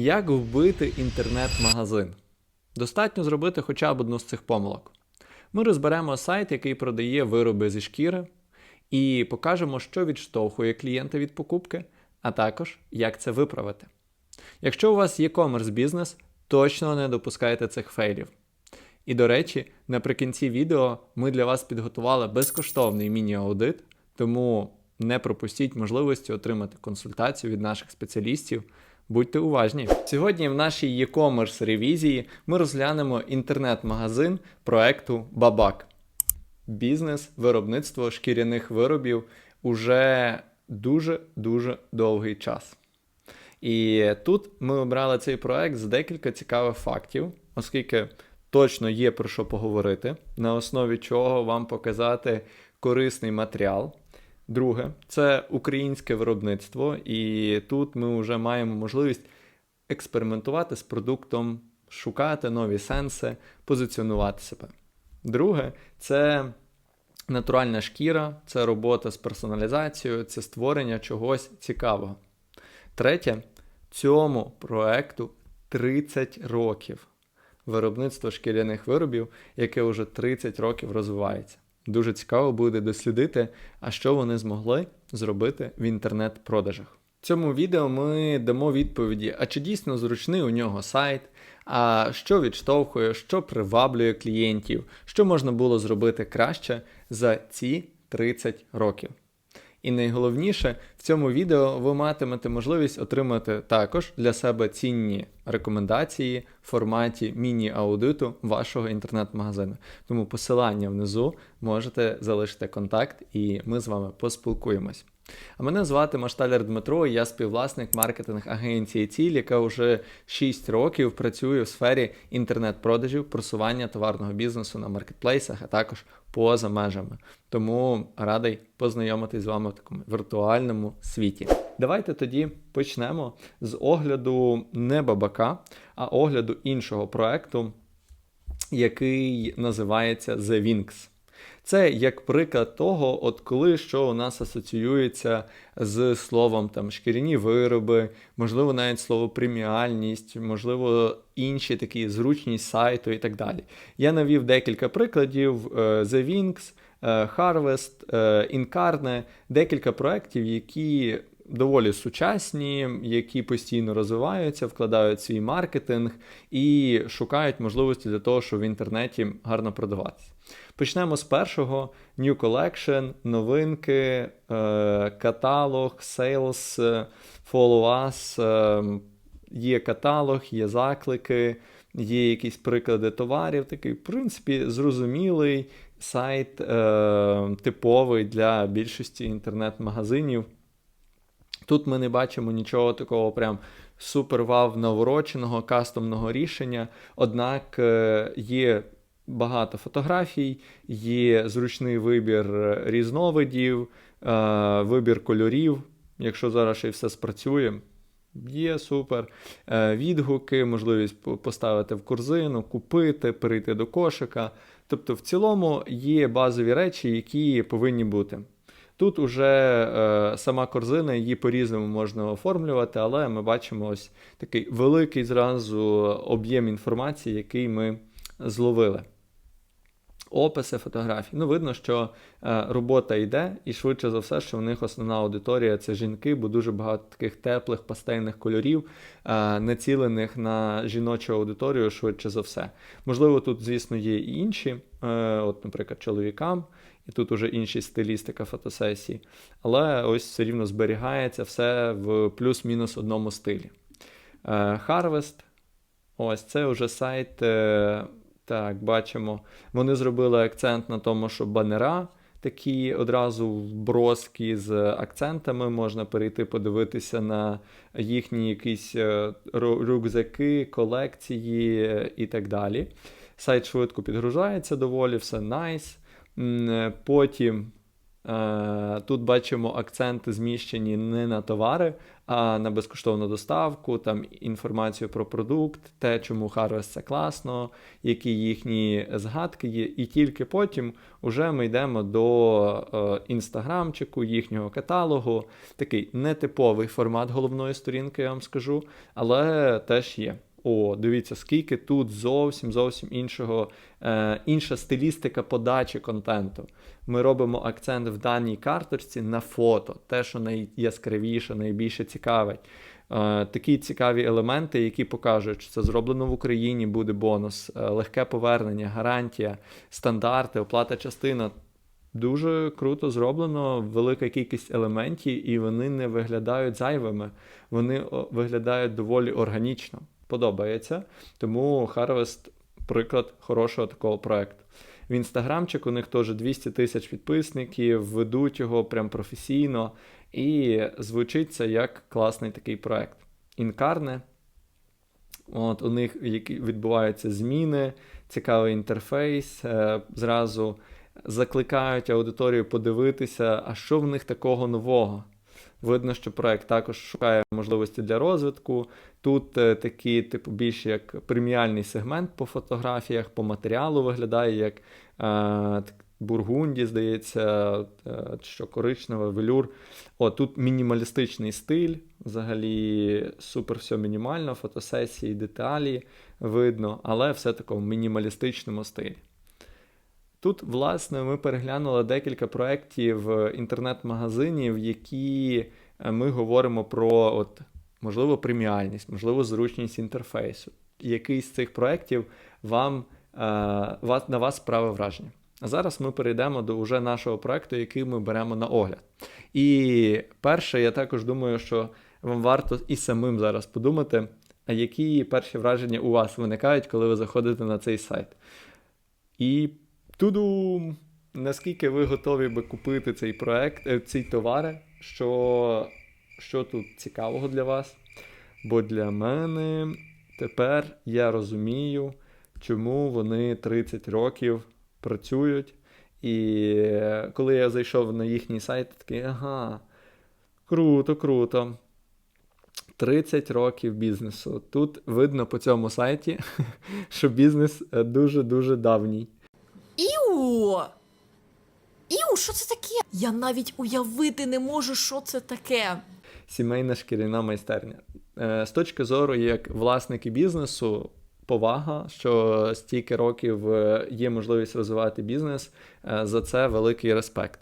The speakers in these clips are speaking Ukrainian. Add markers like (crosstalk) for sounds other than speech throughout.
Як вбити інтернет-магазин? Достатньо зробити хоча б одну з цих помилок. Ми розберемо сайт, який продає вироби зі шкіри, і покажемо, що відштовхує клієнта від покупки, а також як це виправити. Якщо у вас є комерс бізнес, точно не допускайте цих фейлів. І до речі, наприкінці відео ми для вас підготували безкоштовний міні-аудит, тому не пропустіть можливості отримати консультацію від наших спеціалістів. Будьте уважні. Сьогодні в нашій e-commerce ревізії ми розглянемо інтернет-магазин проекту Бабак. Бізнес, виробництво шкіряних виробів уже дуже-дуже довгий час. І тут ми обрали цей проект з декілька цікавих фактів, оскільки точно є про що поговорити, на основі чого вам показати корисний матеріал. Друге, це українське виробництво, і тут ми вже маємо можливість експериментувати з продуктом, шукати нові сенси, позиціонувати себе. Друге, це натуральна шкіра, це робота з персоналізацією, це створення чогось цікавого. Третє, цьому проекту 30 років. Виробництво шкіряних виробів, яке вже 30 років розвивається. Дуже цікаво буде дослідити, а що вони змогли зробити в інтернет-продажах. В цьому відео ми дамо відповіді, а чи дійсно зручний у нього сайт, а що відштовхує, що приваблює клієнтів, що можна було зробити краще за ці 30 років. І найголовніше, в цьому відео ви матимете можливість отримати також для себе цінні рекомендації в форматі міні-аудиту вашого інтернет-магазину. Тому посилання внизу можете залишити контакт, і ми з вами поспілкуємось. А мене звати Машталяр Дмитро, я співвласник маркетинг агенції Ціль, яка вже 6 років працює в сфері інтернет-продажів, просування товарного бізнесу на маркетплейсах, а також поза межами. Тому радий познайомитись з вами в такому віртуальному світі. Давайте тоді почнемо з огляду не бабака, а огляду іншого проекту, який називається The Wings. Це як приклад того, от коли що у нас асоціюється з словом там шкіряні вироби, можливо, навіть слово преміальність, можливо, інші такі зручність сайту і так далі. Я навів декілька прикладів: е, The Wings, е, Harvest, Incarne, декілька проєктів, які доволі сучасні, які постійно розвиваються, вкладають свій маркетинг і шукають можливості для того, щоб в інтернеті гарно продаватися. Почнемо з першого: New Collection, новинки, е, каталог, Sales, Follow Us, е, є каталог, є заклики, є якісь приклади товарів. Такий, в принципі, зрозумілий сайт, е, типовий для більшості інтернет-магазинів. Тут ми не бачимо нічого такого прям супер-вав навороченого, кастомного рішення. Однак е, є багато фотографій, є зручний вибір різновидів, е, вибір кольорів. Якщо зараз ще все спрацює, є супер. Е, відгуки, можливість поставити в корзину, купити, перейти до кошика. Тобто, в цілому є базові речі, які повинні бути. Тут уже е, сама корзина, її по-різному можна оформлювати, але ми бачимо ось такий великий зразу об'єм інформації, який ми зловили. Описи фотографій. Ну, видно, що е, робота йде, і швидше за все, що в них основна аудиторія це жінки, бо дуже багато таких теплих пастельних кольорів, е, націлених на жіночу аудиторію, швидше за все. Можливо, тут, звісно, є і інші, е, от, наприклад, чоловікам і тут уже інші стилістика фотосесії. Але ось все рівно зберігається все в плюс-мінус одному стилі. Harvest. Ось це вже сайт. Е, так, бачимо. Вони зробили акцент на тому, що банера такі одразу броски з акцентами. Можна перейти подивитися на їхні якісь е, рюкзаки, колекції і так далі. Сайт швидко підгружається доволі, все найс. Потім Е, Тут бачимо акценти зміщені не на товари, а на безкоштовну доставку, там інформацію про продукт, те, чому Harvest це класно, які їхні згадки є. І тільки потім вже ми йдемо до е, інстаграмчику, їхнього каталогу. Такий нетиповий формат головної сторінки, я вам скажу, але теж є. О, дивіться, скільки тут зовсім зовсім іншого, е, інша стилістика подачі контенту. Ми робимо акцент в даній карточці на фото, те, що найяскравіше, найбільше цікавить. Е, такі цікаві елементи, які покажуть, що це зроблено в Україні, буде бонус, е, легке повернення, гарантія, стандарти, оплата частина. Дуже круто зроблено, велика кількість елементів, і вони не виглядають зайвими, вони виглядають доволі органічно. Подобається. Тому Harvest приклад хорошого такого проекту. В інстаграмчик у них теж 200 тисяч підписників, ведуть його прям професійно, і звучить це як класний такий проект. Інкарне. От У них відбуваються зміни, цікавий інтерфейс. Е, зразу закликають аудиторію подивитися, а що в них такого нового. Видно, що проект також шукає можливості для розвитку. Тут е, такий, типу, більш як преміальний сегмент по фотографіях, по матеріалу виглядає як е, бургунді, здається, е, що коричневе, велюр. О, тут мінімалістичний стиль, взагалі супер все мінімально, фотосесії, деталі видно, але все такому мінімалістичному стилі. Тут, власне, ми переглянули декілька проєктів інтернет-магазинів, які е, ми говоримо про, от, можливо, преміальність, можливо, зручність інтерфейсу. Який з цих проєктів вам, е, на вас справи враження. А зараз ми перейдемо до уже нашого проєкту, який ми беремо на огляд. І перше, я також думаю, що вам варто і самим зараз подумати, а які перші враження у вас виникають, коли ви заходите на цей сайт. І Туду, наскільки ви готові би купити цей проект, е, ці товари, що що тут цікавого для вас? Бо для мене тепер я розумію, чому вони 30 років працюють. І коли я зайшов на їхній сайт, такий, ага, круто, круто. 30 років бізнесу. Тут видно по цьому сайті, (laughs) що бізнес дуже-дуже давній. Іу! Що це таке? Я навіть уявити не можу, що це таке. Сімейна шкіряна майстерня. Е, з точки зору, як власники бізнесу, повага, що стільки років е, є можливість розвивати бізнес. Е, за це великий респект.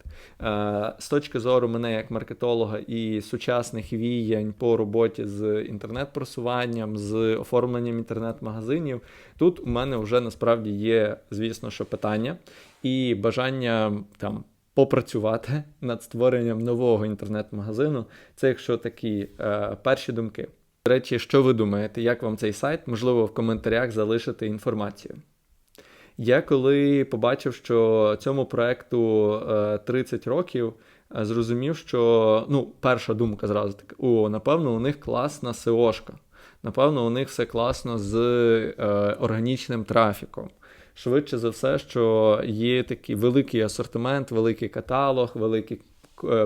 З точки зору мене як маркетолога і сучасних віянь по роботі з інтернет-просуванням, з оформленням інтернет-магазинів, тут у мене вже насправді є, звісно, що питання і бажання там. Попрацювати (laughs) над створенням нового інтернет-магазину, це якщо такі е, перші думки. Речі, що ви думаєте, як вам цей сайт? Можливо, в коментарях залишити інформацію. Я коли побачив, що цьому проекту 30 е, років, е, зрозумів, що ну, перша думка зразу така: о, напевно, у них класна SEO-шка. Напевно, у них все класно з е, органічним трафіком. Швидше за все, що є такий великий асортимент, великий каталог, великі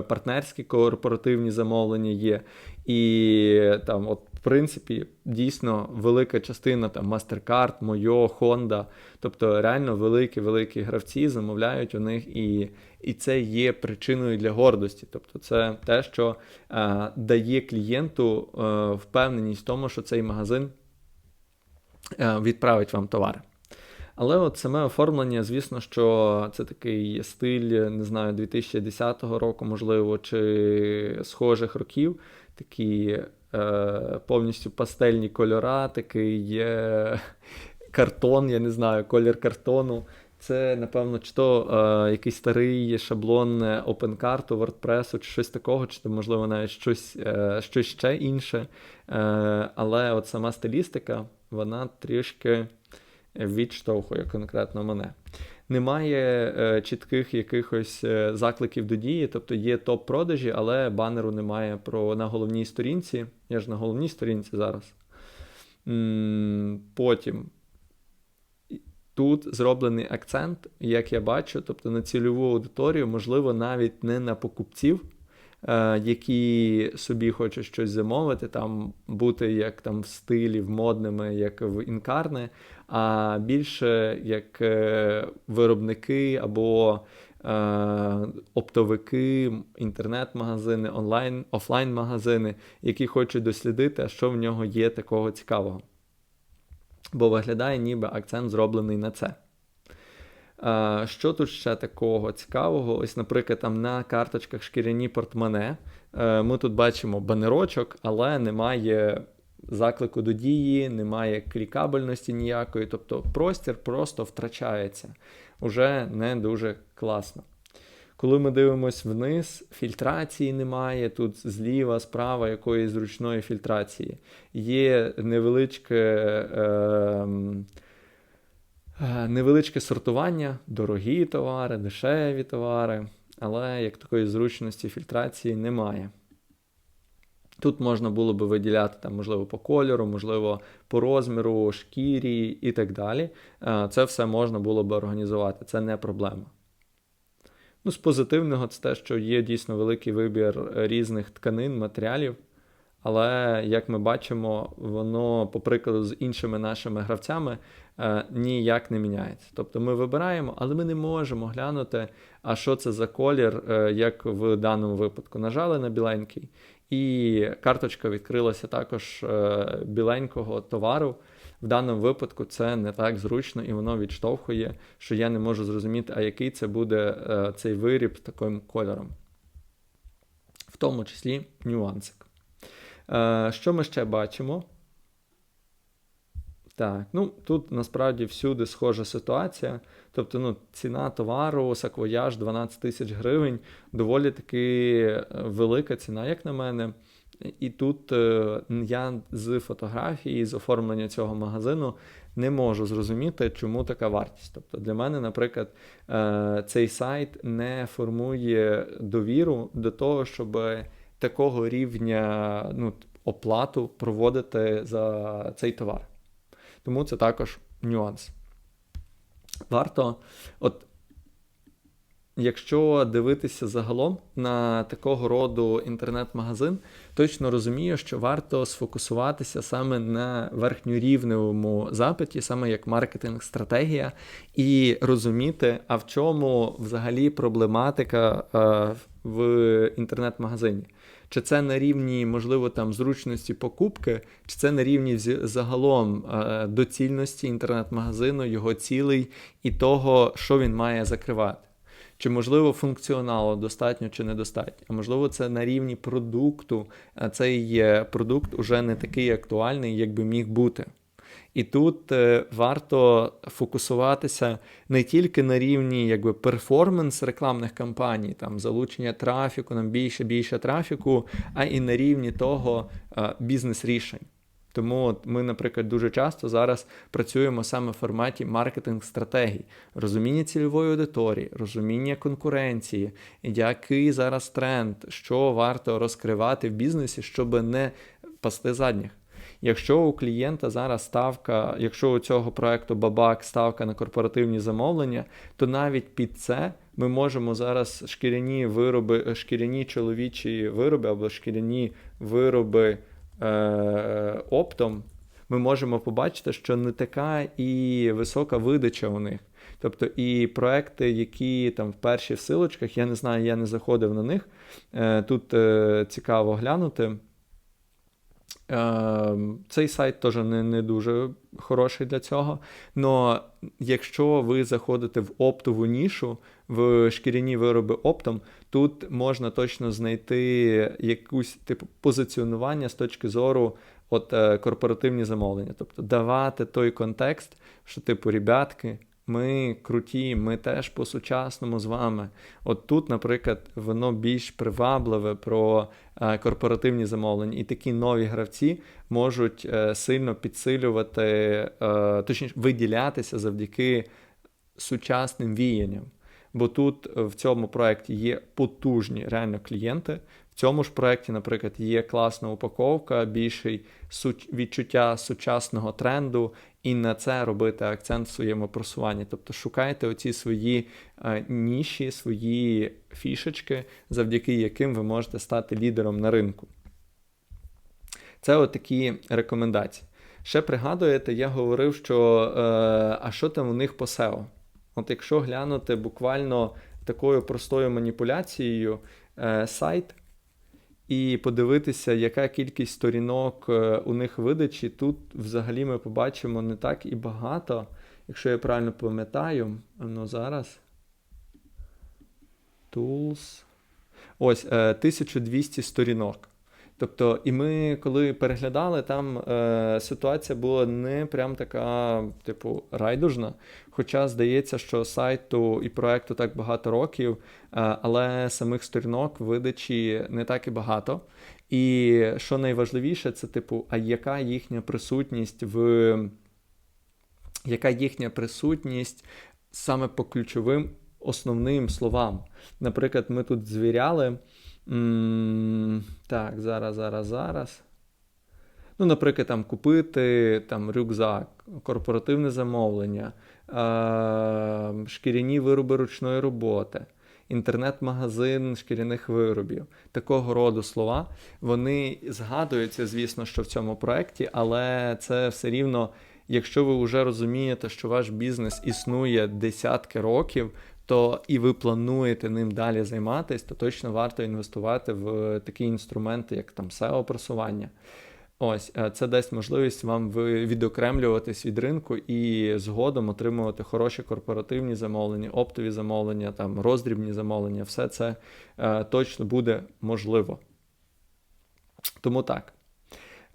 партнерські корпоративні замовлення є. І там, от принципі, дійсно велика частина там MasterCard, Moyo, Honda, тобто реально великі-великі гравці замовляють у них, і і це є причиною для гордості. Тобто, це те, що е, дає клієнту е, впевненість в тому, що цей магазин е, відправить вам товари. Але от саме оформлення, звісно, що це такий стиль, не знаю, 2010 року, можливо, чи схожих років, такі Е, повністю пастельні кольора, такий є картон, я не знаю, колір картону. Це, напевно, чи то е, якийсь старий шаблон OpenCart, WordPress, чи щось такого, чи можливо, навіть щось е, щось ще інше. Е, Але от сама стилістика, вона трішки відштовхує конкретно мене. Немає е, чітких якихось е, закликів до дії, тобто є топ-продажі, але банеру немає про на головній сторінці. Я ж на головній сторінці зараз. М-м, потім тут зроблений акцент, як я бачу, тобто на цільову аудиторію, можливо, навіть не на покупців, які собі хочуть щось замовити, там бути як там в стилі, в модними, як в інкарне, а більше як е, виробники або е, оптовики, інтернет-магазини, онлайн, офлайн-магазини, які хочуть дослідити, а що в нього є такого цікавого. Бо виглядає, ніби акцент зроблений на це. Що тут ще такого цікавого? Ось, наприклад, там на карточках шкіряні портмоне. Е, Ми тут бачимо банерочок, але немає заклику до дії, немає клікабельності ніякої. Тобто простір просто втрачається. Уже не дуже класно. Коли ми дивимося вниз, фільтрації немає. Тут зліва, справа якоїсь зручної фільтрації. Є невеличке. Е, Невеличке сортування, дорогі товари, дешеві товари, але як такої зручності фільтрації немає. Тут можна було би виділяти там, можливо, по кольору, можливо, по розміру, шкірі і так далі. Е, Це все можна було би організувати, це не проблема. Ну, з позитивного, це те, що є дійсно великий вибір різних тканин, матеріалів. Але, як ми бачимо, воно, по прикладу, з іншими нашими гравцями е, ніяк не міняється. Тобто ми вибираємо, але ми не можемо глянути, а що це за колір, е, як в даному випадку. Нажали на біленький, і карточка відкрилася також е, біленького товару. В даному випадку це не так зручно, і воно відштовхує, що я не можу зрозуміти, а який це буде е, цей виріб таким кольором. В тому числі нюансик. Е, Що ми ще бачимо? Так, ну тут насправді всюди схожа ситуація. Тобто, ну, ціна товару, саквояж 12 тисяч гривень, доволі таки е, велика ціна, як на мене. І тут е, я з фотографії, з оформлення цього магазину не можу зрозуміти, чому така вартість. Тобто для мене, наприклад, цей сайт не формує довіру до того, щоб такого рівня ну, оплату проводити за цей товар. Тому це також нюанс. Варто, от, якщо дивитися загалом на такого роду інтернет-магазин, точно розумію, що варто сфокусуватися саме на верхньорівневому запиті, саме як маркетинг-стратегія, і розуміти, а в чому взагалі проблематика е, в інтернет-магазині. Чи це на рівні, можливо, там зручності покупки, чи це на рівні загалом е, доцільності інтернет-магазину, його цілей і того, що він має закривати. Чи можливо функціоналу достатньо чи недостатньо? А можливо, це на рівні продукту, а цей е, продукт уже не такий актуальний, як би міг бути. І тут е, варто фокусуватися не тільки на рівні якби перформанс рекламних кампаній, там залучення трафіку, нам більше більше трафіку, а і на рівні того е, бізнес-рішень. Тому от ми, наприклад, дуже часто зараз працюємо саме в форматі маркетинг-стратегій, розуміння цільової аудиторії, розуміння конкуренції, який зараз тренд, що варто розкривати в бізнесі, щоб не пасти задніх. Якщо у клієнта зараз ставка, якщо у цього проекту Бабак ставка на корпоративні замовлення, то навіть під це ми можемо зараз шкіряні вироби, шкіряні чоловічі вироби або шкіряні вироби е, оптом, ми можемо побачити, що не така і висока видача у них. Тобто і проекти, які там в перші в силочках, я не знаю, я не заходив на них. Е, тут е, цікаво глянути. Е, Цей сайт теж не, не дуже хороший для цього. Но якщо ви заходите в оптову нішу, в шкіряні вироби оптом, тут можна точно знайти якусь типу позиціонування з точки зору от, е, корпоративні замовлення. Тобто давати той контекст, що, типу, ребятки, ми круті, ми теж по-сучасному з вами. От тут, наприклад, воно більш привабливе про е, корпоративні замовлення, і такі нові гравці можуть е, сильно підсилювати, е, точніше, виділятися завдяки сучасним віянням. Бо тут в цьому проєкті є потужні реально клієнти, В цьому ж проєкті, наприклад, є класна упаковка, більший су- відчуття сучасного тренду, і на це робити акцент в своєму просуванні. Тобто шукайте оці свої е, ніші, свої фішечки, завдяки яким ви можете стати лідером на ринку. Це от такі рекомендації. Ще пригадуєте, я говорив, що е, а що там у них по SEO? От якщо глянути буквально такою простою маніпуляцією е, сайт і подивитися, яка кількість сторінок е, у них видачі, тут взагалі ми побачимо не так і багато, якщо я правильно пам'ятаю, ну зараз. Tools. Ось е, 1200 сторінок. Тобто, і ми, коли переглядали, там е, ситуація була не прям така, типу, райдужна. Хоча здається, що сайту і проекту так багато років, е, але самих сторінок видачі не так і багато. І що найважливіше, це типу, а яка їхня присутність в яка їхня присутність саме по ключовим основним словам. Наприклад, ми тут звіряли. Так, зараз, зараз, зараз. Ну, наприклад, там купити там, рюкзак, корпоративне замовлення, е- шкіряні вироби ручної роботи, інтернет-магазин шкіряних виробів. Такого роду слова. Вони згадуються, звісно, що в цьому проєкті, але це все рівно, якщо ви вже розумієте, що ваш бізнес існує десятки років, то і ви плануєте ним далі займатися, то точно варто інвестувати в такі інструменти, як там SEO-просування. Ось е, це дасть можливість вам відокремлюватись від ринку і згодом отримувати хороші корпоративні замовлення, оптові замовлення, там роздрібні замовлення. Все це е, точно буде можливо. Тому так.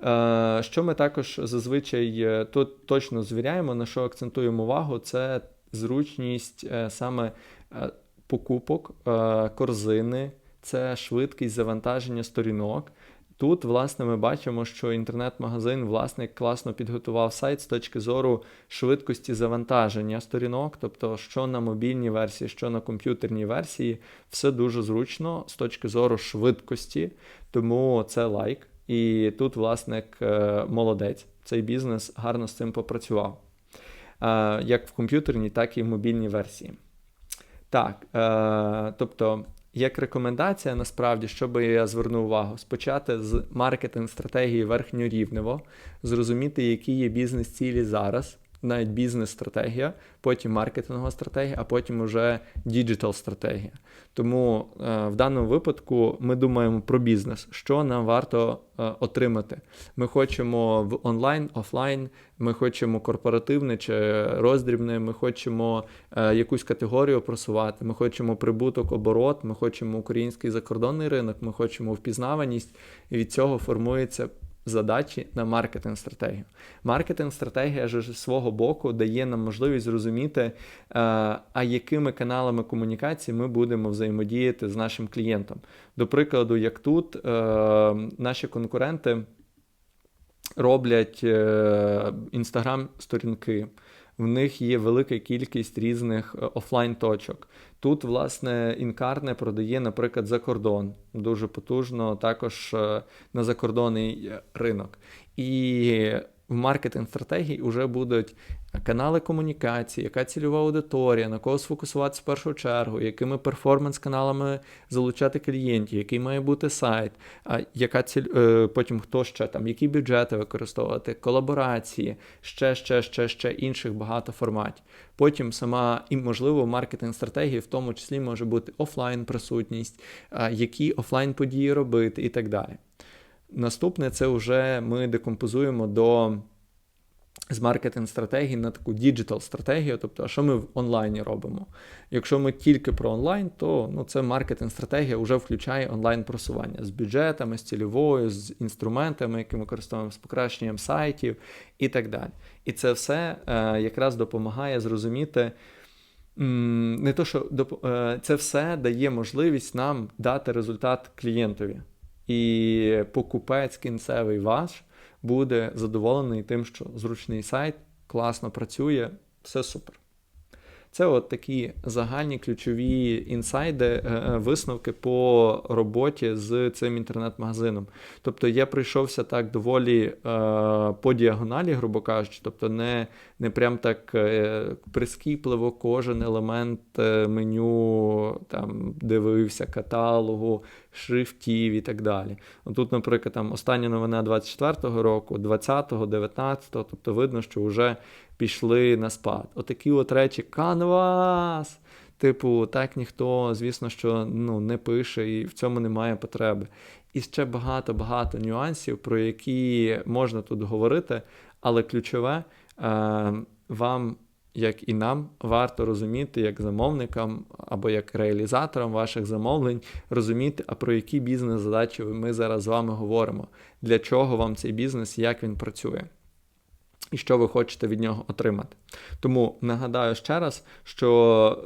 Е, Що ми також зазвичай е, тут точно звіряємо, на що акцентуємо увагу, це зручність е, саме е, покупок, е, корзини, це швидкість завантаження сторінок. Тут, власне, ми бачимо, що інтернет-магазин власник класно підготував сайт з точки зору швидкості завантаження сторінок, тобто, що на мобільній версії, що на комп'ютерній версії, все дуже зручно з точки зору швидкості, тому це лайк. І тут власник молодець. Цей бізнес гарно з цим попрацював. Е, як в комп'ютерній, так і в мобільній версії. Так, е, тобто, як рекомендація, насправді, що би я звернув увагу, спочати з маркетинг-стратегії верхньорівнево, зрозуміти, які є бізнес-цілі зараз, навіть бізнес-стратегія, потім маркетингова стратегія, а потім уже діджитал-стратегія. Тому е, в даному випадку ми думаємо про бізнес, що нам варто е, отримати. Ми хочемо в онлайн, офлайн, ми хочемо корпоративне чи роздрібне, ми хочемо е, якусь категорію просувати, ми хочемо прибуток, оборот, ми хочемо український закордонний ринок, ми хочемо впізнаваність, і від цього формується задачі на маркетинг-стратегію. Маркетинг-стратегія ж свого боку дає нам можливість зрозуміти, е, а якими каналами комунікації ми будемо взаємодіяти з нашим клієнтом. До прикладу, як тут е, наші конкуренти роблять інстаграм-сторінки. В них є велика кількість різних е, офлайн-точок. Тут, власне, інкарне продає, наприклад, за кордон дуже потужно, також е, на закордонний е, ринок. І в маркетинг-стратегії вже будуть канали комунікації, яка цільова аудиторія, на кого сфокусуватися в першу чергу, якими перформанс-каналами залучати клієнтів, який має бути сайт, а яка ціль, е, потім хто ще там, які бюджети використовувати, колаборації, ще, ще, ще, ще інших багато форматів. Потім сама і можливо маркетинг-стратегії, в тому числі може бути офлайн присутність, які офлайн події робити і так далі. Наступне це вже ми декомпозуємо до з маркетинг-стратегії на таку діджитал-стратегію, тобто, а що ми в онлайні робимо? Якщо ми тільки про онлайн, то ну, це маркетинг-стратегія вже включає онлайн-просування з бюджетами, з цільовою, з інструментами, які ми використовуємо, з покращенням сайтів і так далі. І це все е, якраз допомагає зрозуміти. Не то, що е, це все дає можливість нам дати результат клієнтові. І покупець кінцевий ваш буде задоволений тим, що зручний сайт класно працює, все супер. Це от такі загальні ключові інсайди, е, е, висновки по роботі з цим інтернет-магазином. Тобто я прийшовся так доволі е, по діагоналі, грубо кажучи, тобто не, не прям так прискіпливо кожен елемент меню там дивився, каталогу, шрифтів і так далі. Тут, наприклад, там остання новина 24-го року, 20-го, 19-го, тобто видно, що вже пішли на спад. Отакі от речі, канвас. Типу, так ніхто, звісно, що ну, не пише, і в цьому немає потреби. І ще багато-багато нюансів, про які можна тут говорити, але ключове е, вам, як і нам, варто розуміти, як замовникам або як реалізаторам ваших замовлень, розуміти, а про які бізнес-задачі ми зараз з вами говоримо, для чого вам цей бізнес, як він працює. І що ви хочете від нього отримати. Тому нагадаю ще раз, що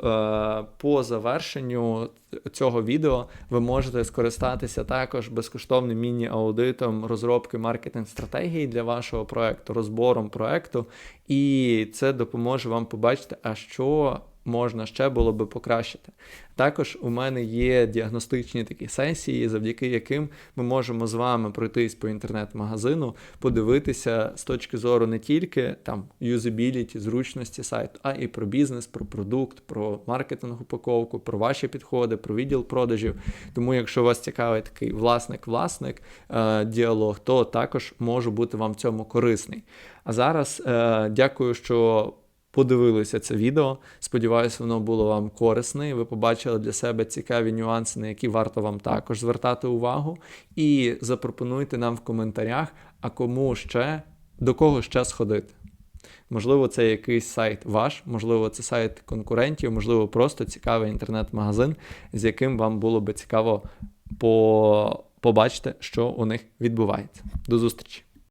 е, по завершенню цього відео ви можете скористатися також безкоштовним міні-аудитом розробки маркетинг-стратегії для вашого проекту, розбором проекту, і це допоможе вам побачити, а що можна ще було би покращити. Також у мене є діагностичні такі сесії, завдяки яким ми можемо з вами пройтись по інтернет-магазину, подивитися з точки зору не тільки там юзабіліті, зручності сайту, а і про бізнес, про продукт, про маркетинг упаковку, про ваші підходи, про відділ продажів. Тому, якщо вас цікавий такий власник-власник е, діалог, то також можу бути вам в цьому корисний. А зараз е, дякую, що подивилися це відео. Сподіваюся, воно було вам корисне. Ви побачили для себе цікаві нюанси, на які варто вам також звертати увагу. І запропонуйте нам в коментарях, а кому ще до кого ще сходити. Можливо, це якийсь сайт ваш, можливо, це сайт конкурентів, можливо, просто цікавий інтернет-магазин, з яким вам було би цікаво по... побачити, що у них відбувається. До зустрічі!